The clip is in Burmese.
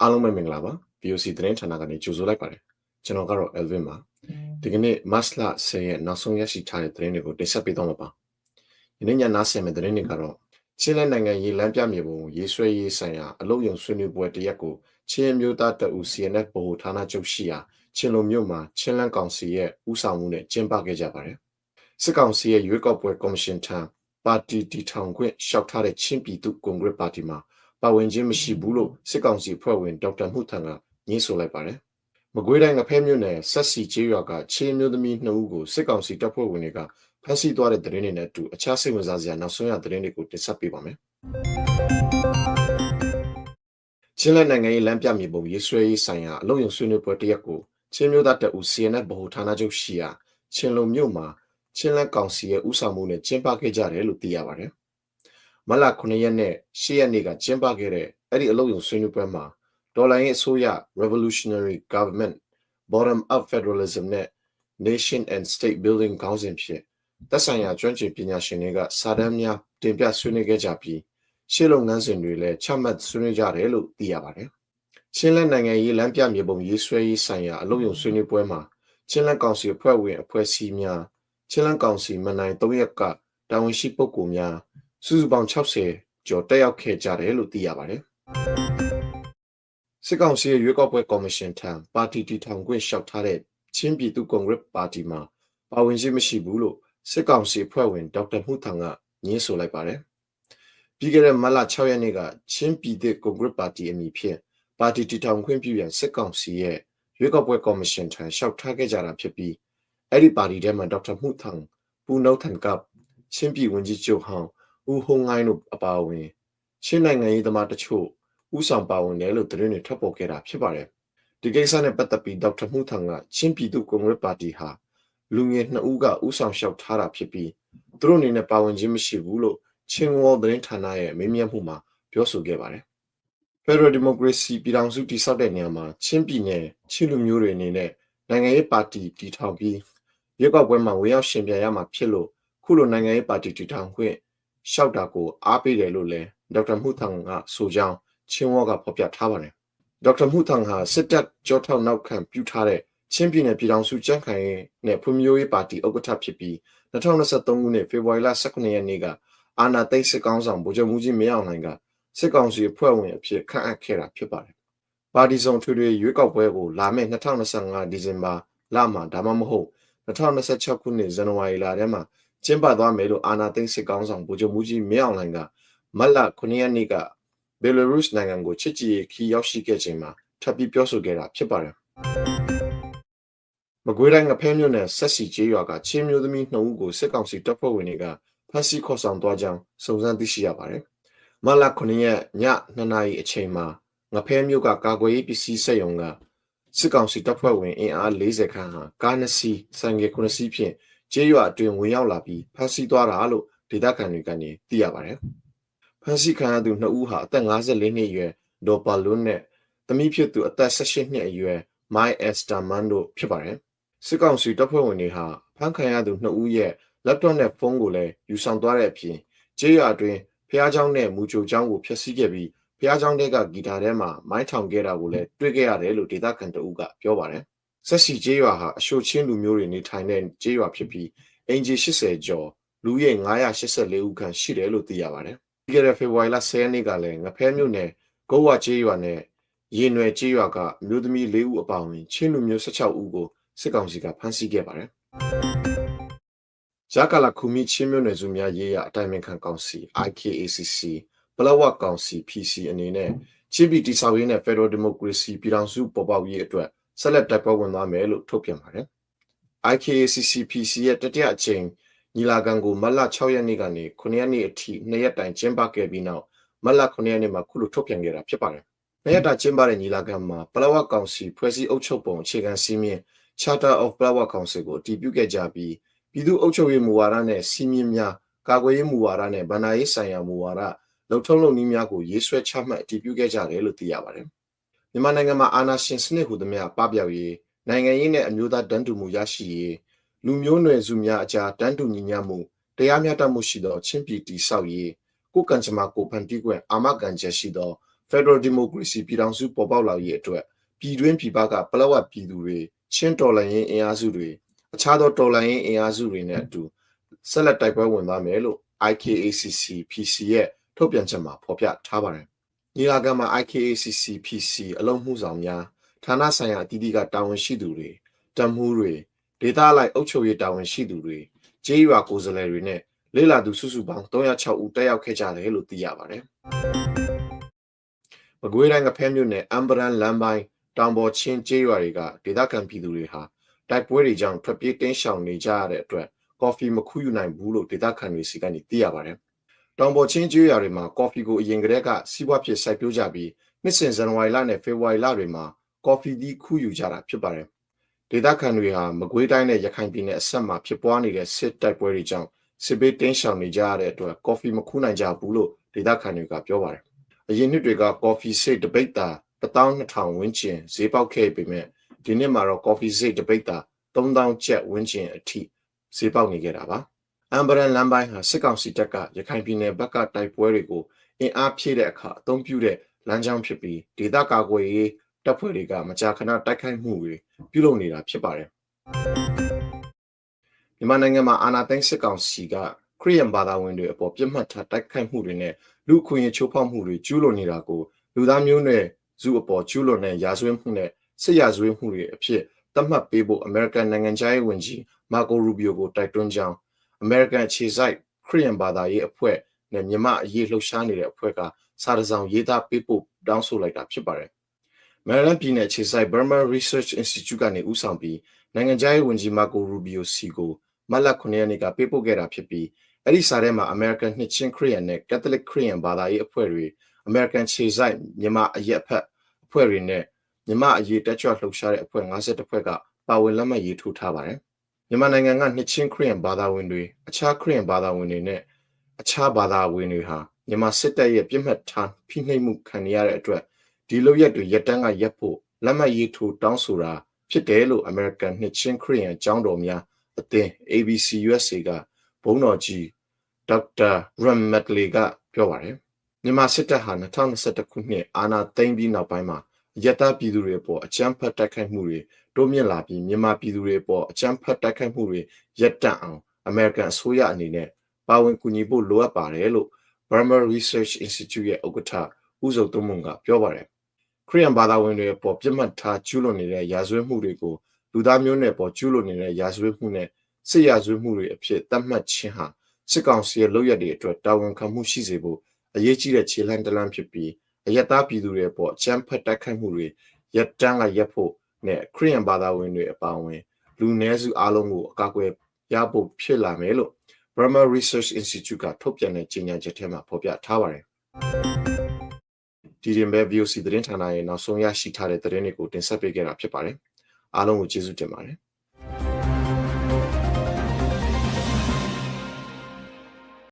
အားလုံးပဲမင်္ဂလာပါ VOC သတင်းဌာနကနေကြိုဆိုလိုက်ပါတယ်ကျွန်တော်ကတော့ Elvin ပါဒီကနေ့ March လ10ရက်နောက်ဆုံးရရှိထားတဲ့သတင်းတွေကိုတင်ဆက်ပေးသွားမှာပါဒီနေ့ညနားဆင်မယ့်သတင်းတွေကတော့ချင်းလဲနိုင်ငံရေးလမ်းပြမြေပုံရေးဆွဲရေးဆိုင်ရာအလုပ်ရုံဆွေးနွေးပွဲတစ်ရက်ကိုချင်းမျိုးသားတအူ CNF ဗဟိုဌာနချုပ်ရှိရာချင်းလိုမြို့မှာချင်းလန်းကောင်စီရဲ့ဦးဆောင်မှုနဲ့ကျင်းပခဲ့ကြပါတယ်စစ်ကောင်စီရဲ့ရွေးကောက်ပွဲကော်မရှင်ထံ ပါတီတီထောင်ခွင့်လျှောက်ထားတဲ့ချင်းပြည်သူ့ကွန်ဂရက်ပါတီမှာပါဝင်ခြင်းမရှိဘူးလို့စစ်ကောင်စီဖွဲ့ဝင်ဒေါက်တာမှုထန်ကညင်းဆိုလိုက်ပါတယ်။မကွေးတိုင်းငဖဲမြို့နယ်ဆက်စီကျေးရွာကချင်းမျိုးသမီးနှစ်ဦးကိုစစ်ကောင်စီတပ်ဖွဲ့ဝင်တွေကဖမ်းဆီးသွားတဲ့သတင်းတွေနဲ့အတူအခြားစိတ်ဝင်စားစရာနောက်ဆုံးရသတင်းတွေကိုတင်ဆက်ပေးပါမယ်။ချင်းလက်နိုင်ငံရေးလမ်းပြမြေပုံရေးဆွဲရေးဆိုင်ရာအလုပ်ရုံဆွေးနွေးပွဲတစ်ရက်ကိုချင်းမျိုးသားတပ်ဦး CNF ဗဟိုဌာနချုပ်ရှိရာချင်းလုံမြို့မှာ ချင်းလက်ကောင်စီရဲ့ဥဆောင်မှုနဲ့ကျင်းပခဲ့ကြတယ်လို့သိရပါတယ်။မလ9ရက်နဲ့10ရက်နေ့ကကျင်းပခဲ့တဲ့အဲ့ဒီအလုပ်ရုံဆွေးနွေးပွဲမှာဒေါ်လာရင်းအစိုးရ Revolutionary Government Bottom Up Federalism နဲ့ Nation and State Building ခေါင်းစဉ်ဖြင့်သက်ဆိုင်ရာကျွမ်းကျင်ပညာရှင်တွေကစာတမ်းများတင်ပြဆွေးနွေးခဲ့ကြပြီးရှေ့လုပ်ငန်းစဉ်တွေလည်းချမှတ်ဆွေးနွေးကြတယ်လို့သိရပါတယ်။ချင်းလက်နိုင်ငံရေးလမ်းပြမြေပုံရေးဆွဲရေးဆိုင်ရာအလုပ်ရုံဆွေးနွေးပွဲမှာချင်းလက်ကောင်စီအဖွဲ့ဝင်အဖွဲ့အစည်းများ ချင်းလက်ကောင်စီမနိုင်၃ရက်ကတာဝန်ရှိပုဂ္ဂိုလ်များစုစုပေါင်း60ကျော်တက်ရောက်ခဲ့ကြတယ်လို့သိရပါတယ်။စစ်ကောင်စီရဲ့ရွေးကောက်ပွဲကော်မရှင်ထံပါတီတီထောင်ခွင့်လျှောက်ထားတဲ့ချင်းပြည်သူ့ကွန်ဂရက်ပါတီမှာပါဝင်ခြင်းမရှိဘူးလို့စစ်ကောင်စီဖွဲ့ဝင်ဒေါက်တာမှုထန်ကညင်းဆိုလိုက်ပါတယ်။ပြီးခဲ့တဲ့မလ6ရက်နေ့ကချင်းပြည်သူ့ကွန်ဂရက်ပါတီအမည်ဖြင့်ပါတီတီထောင်ခွင့်ပြုရန်စစ်ကောင်စီရဲ့ရွေးကောက်ပွဲကော်မရှင်ထံလျှောက်ထားခဲ့ကြတာဖြစ်ပြီး အဲ့ဒီပါတီထဲမှာဒေါက်တာမှုထန်ပူနိုထန်ကပ်ချင်းပြည်ဝန်ကြီးချုပ်ဟောင်းဦးဟုံငိုင်းတို့အပါအဝင်ရှင်းနိုင်ငံရေးသမားတချို့ဥဆောင်ပါဝင်တယ်လို့သတင်းတွေထွက်ပေါ်ခဲ့တာဖြစ်ပါတယ်။ဒီကိစ္စနဲ့ပတ်သက်ပြီးဒေါက်တာမှုထန်ကချင်းပြည်သူ့ကွန်ဂရက်ပါတီဟာလူငယ်နှစ်ဦးကဥဆောင်လျှောက်ထားတာဖြစ်ပြီးသူတို့အနေနဲ့ပါဝင်ခြင်းမရှိဘူးလို့ချင်းဝေါ်သတင်းဌာနရဲ့မေးမြန်းမှုမှာပြောဆိုခဲ့ပါတယ်။ Federal Democracy ပြည်ထောင်စုတည်ဆောက်တဲ့နေရာမှာချင်းပြည်နယ်ချင်းလူမျိုးတွေအနေနဲ့နိုင်ငံရေးပါတီတည်ထောင်ပြီး ရွေးကောက်ပွဲမှာဝင်ရောက်ရှင်ပြိုင်ရမှာဖြစ်လို့ခုလိုနိုင်ငံရေးပါတီတည်ထောင်ခွင့်ရှောက်တာကိုအားပေးတယ်လို့လည်းဒေါက်တာမှုထန်ကဆိုကြောင်းချင်းဝေါကဖော်ပြထားပါတယ်ဒေါက်တာမှုထန်ဟာစစ်တပ်ကြောထောက်နောက်ခံပြုထားတဲ့ချင်းပြည်နယ်ပြည်ထောင်စုကြံ့ခိုင်ရေးနဲ့ဖွံ့ဖြိုးရေးပါတီဥက္ကဋ္ဌဖြစ်ပြီး2023ခုနှစ်ဖေဖော်ဝါရီလ18ရက်နေ့ကအာဏာသိမ်းစစ်ကောင်ဆောင်ဗိုလ်ချုပ်မှုကြီးမင်းအောင်လှိုင်ကစစ်ကောင်စီအဖွဲ့ဝင်အဖြစ်ခန့်အပ်ခဲ့တာဖြစ်ပါတယ်။ပါတီစုံထွေထွေရွေးကောက်ပွဲကိုလာမယ့်2025ဒီဇင်ဘာလမှာဒါမှမဟုတ် 2026ခုနှစ်ဇန်နဝါရီလထဲမှာကျင်းပသွားမယ်လို့အာဏာသိမ်းစစ်ကောင်ဆောင်ဗိုလ်ချုပ်မှုကြီးမင်းအောင်လှိုင်ကမတ်လ9ရက်နေ့ကဘယ်လာရုစ်နိုင်ငံကိုချစ်ကြည်ခီးရောက်ရှိခဲ့ချိန်မှာထပ်ပြီးပြောဆိုခဲ့တာဖြစ်ပါတယ်။မကွေးတိုင်းငဖဲမြို့နယ်ဆက်စီကျေးရွာကချင်းမျိုးသမီး2ဦးကိုစစ်ကောင်စီတပ်ဖွဲ့ဝင်တွေကဖမ်းဆီးခေါ်ဆောင်သွားကြောင်းစုံစမ်းသိရှိရပါတယ်။မတ်လ9ရက်ည2နာရီအချိန်မှာငဖဲမြို့ကကာကွယ်ရေးပစ္စည်းစက်ရုံက စစ်ကောင်စီတပ်ဖွဲ့ဝင်အင်အား40ခန်းဟာကားနှစ်စီးဆိုင်ကယ်9စီးဖြင့်ကျေးရွာအတွင်းဝင်ရောက်လာပြီးဖမ်းဆီးသွားတာလို့ဒေသခံတွေကနေသိရပါတယ်။ဖမ်းဆီးခံရသူနှစ်ဦးဟာအသက်54နှစ်အရွယ်ဒေါ်ပါလွန်းနဲ့သမီးဖြစ်သူအသက်18နှစ်အရွယ်မိုင်အက်စတာမန်တို့ဖြစ်ပါတယ်။စစ်ကောင်စီတပ်ဖွဲ့ဝင်တွေဟာဖမ်းခံရသူနှစ်ဦးရဲ့ laptop နဲ့ဖုန်းကိုလည်းယူဆောင်သွားတဲ့အပြင်ကျေးရွာအတွင်းဖះเจ้าနဲ့မူချိုเจ้าကိုဖျက်ဆီးခဲ့ပြီး ဖះเจ้าတဲ့ကဂီတာထဲမှာမိုင်းထောင်ခဲ့တာကိုလည်းတွေ့ခဲ့ရတယ်လို့ဒေသခံတအုပ်ကပြောပါတယ်။ဆက်စီကျေးရွာဟာအရှိုချင်းလူမျိုးတွေနေထိုင်တဲ့ကျေးရွာဖြစ်ပြီးအင်ဂျီ80ကျော်လူရဲ984ဦးခန့်ရှိတယ်လို့သိရပါတယ်။ဒီကနေ့ဖေဖော်ဝါရီလ10ရက်နေ့ကလည်းငဖဲမြို့နယ်ကိုဝကျေးရွာနဲ့ရေနွယ်ကျေးရွာကမျိုးသမီး၄ဦးအပါအဝင်ချင်းလူမျိုး16ဦးကိုစစ်ကောင်စီကဖမ်းဆီးခဲ့ပါတယ်။ဂျာကာလာခူမီချင်းမျိုးနယ်စုများရေးရအတိုင်းအခံကောင်စီ IKACC ပလဝတ်ကောင်စီ PC အနေနဲ့ချင်းပြည်တိဆောက်ရေးနဲ့ Federal Democracy ပြည်ထောင်စုပေါ်ပေါက်ရေးအတွက်ဆက်လက်တိုက်ပွဲဝင်သွားမယ်လို့ထုတ်ပြန်ပါတယ်။ IKACCPC ရဲ့တတိယအကြိမ်ညီလာခံကိုမတ်လ6ရက်နေ့ကနေ9ရက်နေ့အထိနှစ်ရက်တိုင်ကျင်းပခဲ့ပြီးနောက်မတ်လ9ရက်နေ့မှာခုလိုထုတ်ပြန်ခဲ့တာဖြစ်ပါတယ်။နှစ်ရက်တာကျင်းပတဲ့ညီလာခံမှာပလောဝကောင်စီဖွဲ့စည်းအုပ်ချုပ်ပုံအခြေခံစည်းမျဉ်း Charter of Palawa Council ကိုတည်ပြုခဲ့ကြပြီးပြည်သူ့အုပ်ချုပ်ရေးမူဝါဒနဲ့စည်းမျဉ်းများကာကွယ်ရေးမူဝါဒနဲ့ဗဏ္ဍာရေးဆိုင်ရာမူဝါဒ လုံထုံးလုံနည်းများကိုရေးဆွဲချမှတ်အတည်ပြုခဲ့ကြတယ်လို့သိရပါတယ်မြန်မာနိုင်ငံမှာအာဏာရှင်စနစ်ဟူသမျှပပျောက်ရေးနိုင်ငံရေးနဲ့အမျိုးသားတန်းတူမှုရရှိရေးလူမျိုးနွယ်စုများအကြားတန်းတူညီမျှမှုတရားမျှတမှုရှိသောချင်းပြည်တီဆောက်ရေးကိုယ်ကံကြမ္မာကိုယ်ဖန်တီးခွင့်အာမခံချက်ရှိသော Federal Democracy ပြည်ထောင်စုပေါ်ပေါက်လာရေးအတွက်ပြည်တွင်းပြည်ပကပလောဝတ်ပြည်သူတွေချင်းတော်လှန်ရေးအင်အားစုတွေအခြားသောတော်လှန်ရေးအင်အားစုတွေနဲ့အတူဆက်လက်တိုက်ပွဲဝင်သွားမယ်လို့ IKACC PC ရဲ့ ထုတ်ပြန်ချက်မှာဖော်ပြထားပါတယ်။ညီလာခံမှာ IKACC PC အလုံးမှုဆောင်များဌာနဆိုင်ရာအသီးသီးကတာဝန်ရှိသူတွေတမ်မှုတွေဒေသလိုက်အုပ်ချုပ်ရေးတာဝန်ရှိသူတွေကျေးရွာကိုယ်စားလှယ်တွေနဲ့လေ့လာသူစုစုပေါင်း306ဦးတက်ရောက်ခဲ့ကြတယ်လို့သိရပါတယ်။မကွေးတိုင်းကဖဲမြို့နယ်အမ်ဘရန်လမ်းပိုင်းတောင်ပေါ်ချင်းကျေးရွာတွေကဒေသခံပြည်သူတွေဟာတိုက်ပွဲတွေကြောင့်ထွက်ပြေးတင်းရှောင်နေကြရတဲ့အတွက်ကော်ဖီမခူးယူနိုင်ဘူးလို့ဒေသခံတွေစီကနေသိရပါတယ်။ တောင်ပေါ်ချင်းကျေးရွာတွေမှာကော်ဖီကိုအရင်ကတည်းကစီးပွားဖြစ်စိုက်ပျိုးကြပြီးနှစ်စဉ်ဇန်နဝါရီလနဲ့ဖေဖော်ဝါရီလတွေမှာကော်ဖီသီးခူးယူကြတာဖြစ်ပါတယ်။ဒေသခံတွေဟာမကွေးတိုင်းနဲ့ရခိုင်ပြည်နယ်အဆက်မှာဖြစ်ပွားနေတဲ့စစ်တိုက်ပွဲတွေကြောင့်စစ်ဘေးတင်းရှောင်နေကြရတဲ့အတွက်ကော်ဖီမခူးနိုင်ကြဘူးလို့ဒေသခံတွေကပြောပါတယ်။အရင်နှစ်တွေကကော်ဖီစိတ်တပိတ်တာ12000ဝန်းကျင်ဈေးပေါက်ခဲ့ပေမဲ့ဒီနှစ်မှာတော့ကော်ဖီစိတ်တပိတ်တာ3000ကျပ်ဝန်းကျင်အထိဈေးပေါက်နေကြတာပါ။ အမ်ဘရန်လမ်းပိုင်းဟာစစ်ကောင်စီတပ်ကရခိုင်ပြည်နယ်ဘက်ကတိုက်ပွဲတွေကိုအင်အားဖြည့်တဲ့အခါအသုံးပြုတဲ့လမ်းကြောင်းဖြစ်ပြီးဒေသကာကွယ်ရေးတပ်ဖွဲ့တွေကမကြာခဏတိုက်ခိုက်မှုတွေပြုလုပ်နေတာဖြစ်ပါတယ်။မြန်မာနိုင်ငံမှာအာဏာသိမ်းစစ်ကောင်စီကခရီးယန်ဘာသာဝင်တွေအပေါ်ပြစ်မှတ်ထားတိုက်ခိုက်မှုတွေနဲ့လူအခွင့်အရေးချိုးဖောက်မှုတွေကျူးလွန်နေတာကိုလူသားမျိုးနွယ်စုအပေါ်ကျူးလွန်တဲ့ရာဇဝတ်မှုနဲ့စစ်ရာဇဝတ်မှုတွေအဖြစ်သတ်မှတ်ပေးဖို့အမေရိကန်နိုင်ငံသားရေးဝန်ကြီးမာကိုရူဘီယိုကိုတိုက်တွန်းကြောင်း အမေရိကန်ခြေစိုက်ခရီးယန်ဘာသာရေးအဖွဲ့နဲ့မြန်မာအရေးလှုပ်ရှားနေတဲ့အဖွဲ့ကစာတစောင်ရေးသားပေးပို့တောင်းဆိုလိုက်တာဖြစ်ပါတယ်။ Maryland ပြည်နယ်ခြေစိုက် Burma Research Institute ကနေဦးဆောင်ပြီးနိုင်ငံသားရေးဝန်ကြီးမာကိုရူဘီယိုစီကိုမတ်လ9ရက်နေ့ကပေးပို့ခဲ့တာဖြစ်ပြီးအဲ့ဒီစာထဲမှာ American နှစ်ချင်းခရီးယန်နဲ့ Catholic ခရီးယန်ဘာသာရေးအဖွဲ့တွေ American ခြေစိုက်မြန်မာအရက်ဖက်အဖွဲ့တွေနဲ့မြန်မာအရေးတက်ကြွလှုပ်ရှားတဲ့အဖွဲ့52ဖွဲ့ကပါဝင်လက်မှတ်ရေးထိုးထားပါတယ်။ မြန်မာနိုင်ငံကနှစ်ချင်းခရီးယန်ဘာသာဝင်တွေအခြားခရီးယန်ဘာသာဝင်တွေနဲ့အခြားဘာသာဝင်တွေဟာမြန်မာစစ်တပ်ရဲ့ပြစ်မှတ်ထားဖိနှိပ်မှုခံရတဲ့အတွက်ဒီလိုရက်တွေရက်တန်းကရက်ဖို့လက်မှတ်ရေးထိုးတောင်းဆိုတာဖြစ်တယ်လို့ American နှစ်ချင်းခရီးယန်အကြောင်းတော်များအသင်း ABC USA ကဘုန်းတော်ကြီးဒေါက်တာရမ်မက်လီကပြောပါတယ်မြန်မာစစ်တပ်ဟာ2021ခုနှစ်အာဏာသိမ်းပြီးနောက်ပိုင်းမှာယက်သားပြည်သူတွေအပေါ်အကြမ်းဖက်တိုက်ခိုက်မှုတွေ တိုးမြင့်လာပြီးမြန်မာပြည်သူတွေအပေါ်အကြမ်းဖက်တိုက်ခိုက်မှုတွေရပ်တန့်အောင်အမေရိကန်အစိုးရအနေနဲ့ပါဝင်ကူညီဖို့လိုအပ်ပါတယ်လို့ Burma Research Institute ရဲ့ဥက္ကဋ္ဌဦးစုံသွမွန်ကပြောပါတယ်ခရီးယန်ဘာသာဝင်တွေအပေါ်ပြစ်မှတ်ထားကျူးလွန်နေတဲ့ရာဇဝတ်မှုတွေကိုလူသားမျိုးနွယ်ပေါ်ကျူးလွန်နေတဲ့ရာဇဝတ်မှုနဲ့စစ်ရာဇဝတ်မှုတွေအဖြစ်သတ်မှတ်ခြင်းဟာစစ်ကောင်စီရဲ့လုပ်ရက်တွေအတွက်တာဝန်ခံမှုရှိစေဖို့အရေးကြီးတဲ့ခြေလှမ်းတစ်လှမ်းဖြစ်ပြီးအယက်သားပြည်သူတွေပေါ်အကြမ်းဖက်တိုက်ခိုက်မှုတွေရပ်တန်းကရပ်ဖို့ နဲ့ခရီးယန်ဘာသာဝင်တွေအပါအဝင် လူနည်းစုအလုံးကိုအကာအကွယ်ရဖို့ဖြစ်လာမယ်လို့ Burma Research Institute ကထုတ်ပြန်တဲ့ကြေညာချက်ထဲမှာဖော်ပြထားပါတယ်။ဒီရင်ပဲ VOC သတင်းဌာနရဲ့နောက်ဆုံးရရှိထားတဲ့သတင်းတွေကိုတင်ဆက်ပေးခဲ့တာဖြစ်ပါတယ်။အားလုံးကိုကျေးဇူးတင်ပါတယ်။